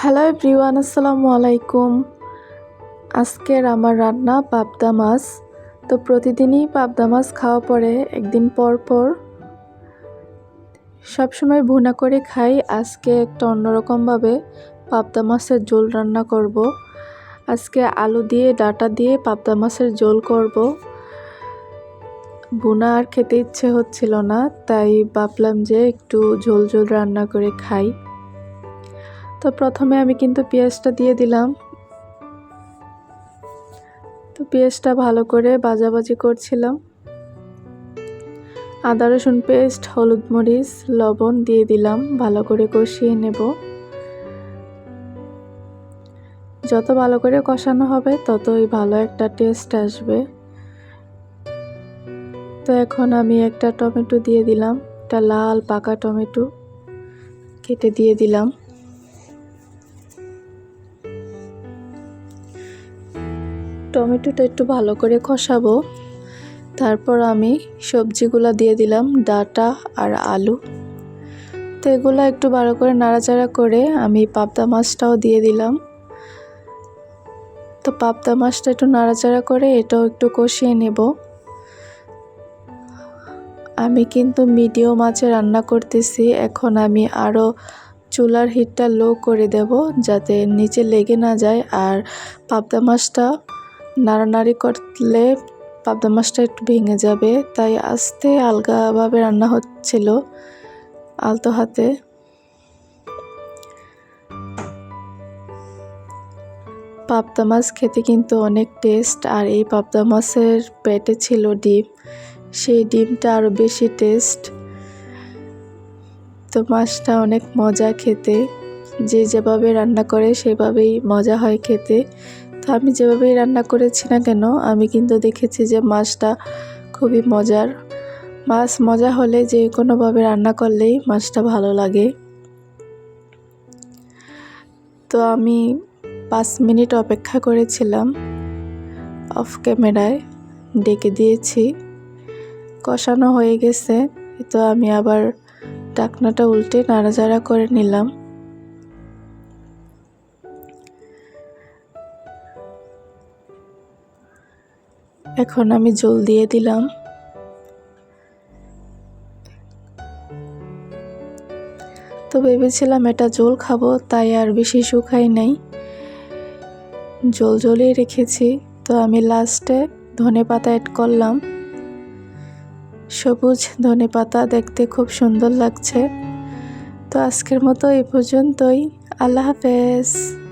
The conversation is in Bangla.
হ্যালো এভরিওয়ান, আসসালামু আলাইকুম। আজকের আমার রান্না পাবদা মাছ। তো প্রতিদিনই পাবদা মাছ খাওয়া পরে একদিন পর পর সবসময় ভুনা করে খাই। আজকে একটা অন্যরকমভাবে পাবদা মাছের ঝোল রান্না করব। আজকে আলু দিয়ে, ডাটা দিয়ে পাবদা মাছের ঝোল করব। ভুনা আর খেতে ইচ্ছে হচ্ছিল না, তাই ভাবলাম যে একটু ঝোল ঝোল রান্না করে খাই। তো প্রথমে আমি কিন্তু পেঁয়াজটা দিয়ে দিলাম। তো পেঁয়াজটা ভালো করে বাজাবাজি করছিলাম। আদা, রসুন পেস্ট, হলুদ মরিচ, লবণ দিয়ে দিলাম, ভালো করে কষিয়ে নেব। যত ভালো করে কষানো হবে, ততই ভালো একটা টেস্ট আসবে। তো এখন আমি একটা টমেটো দিয়ে দিলাম, একটা লাল পাকা টমেটো কেটে দিয়ে দিলাম। টমেটোটা একটু ভালো করে কষাবো। তারপর আমি সবজিগুলো দিয়ে দিলাম, ডাটা আর আলু। তো এগুলো একটু ভালো করে নাড়াচাড়া করে আমি পাবদা মাছটাও দিয়ে দিলাম। তো পাবদা মাছটা একটু নাড়াচাড়া করে এটাও একটু কষিয়ে নেব। আমি কিন্তু মিডিয়াম মাছে রান্না করতেছি, এখন আমি আরও চুলার হিটটা লো করে দেব যাতে নিচে লেগে না যায়। আর পাবদা মাছটা নাড়ানাড়ি করলে পাবদা মাছটা একটু ভেঙে যাবে, তাই আস্তে আলগাভাবে রান্না হচ্ছিল আলতো হাতে। পাবদা মাছ খেতে কিন্তু অনেক টেস্ট, আর এই পাবদা মাছের পেটে ছিল ডিম, সেই ডিমটা আরও বেশি টেস্ট। তো মাছটা অনেক মজা খেতে, যে যেভাবে রান্না করে সেভাবেই মজা হয় খেতে। তো আমি যেভাবেই রান্না করেছি না কেন, আমি কিন্তু দেখেছি যে মাছটা খুবই মজার। মাছ মজা হলে যে কোনোভাবে রান্না করলেই মাছটা ভালো লাগে। তো আমি পাঁচ মিনিট অপেক্ষা করেছিলাম অফ ক্যামেরায়, ডেকে দিয়েছি। কষানো হয়ে গেছে, তো আমি আবার ডাকনাটা উল্টে নাড়াচাড়া করে নিলাম। এখন আমি জল দিয়ে দিলাম। তো ভেবেছিলাম এটা জল খাব, তাই আর বেশি শুকাই নাই। জল জলেই রেখেছি। তো আমি লাস্টে ধনে পাতা অ্যাড করলাম। সবুজ ধনে পাতা দেখতে খুব সুন্দর লাগছে। তো আজকের মতো এই পর্যন্তই। আল্লাহ হাফেজ।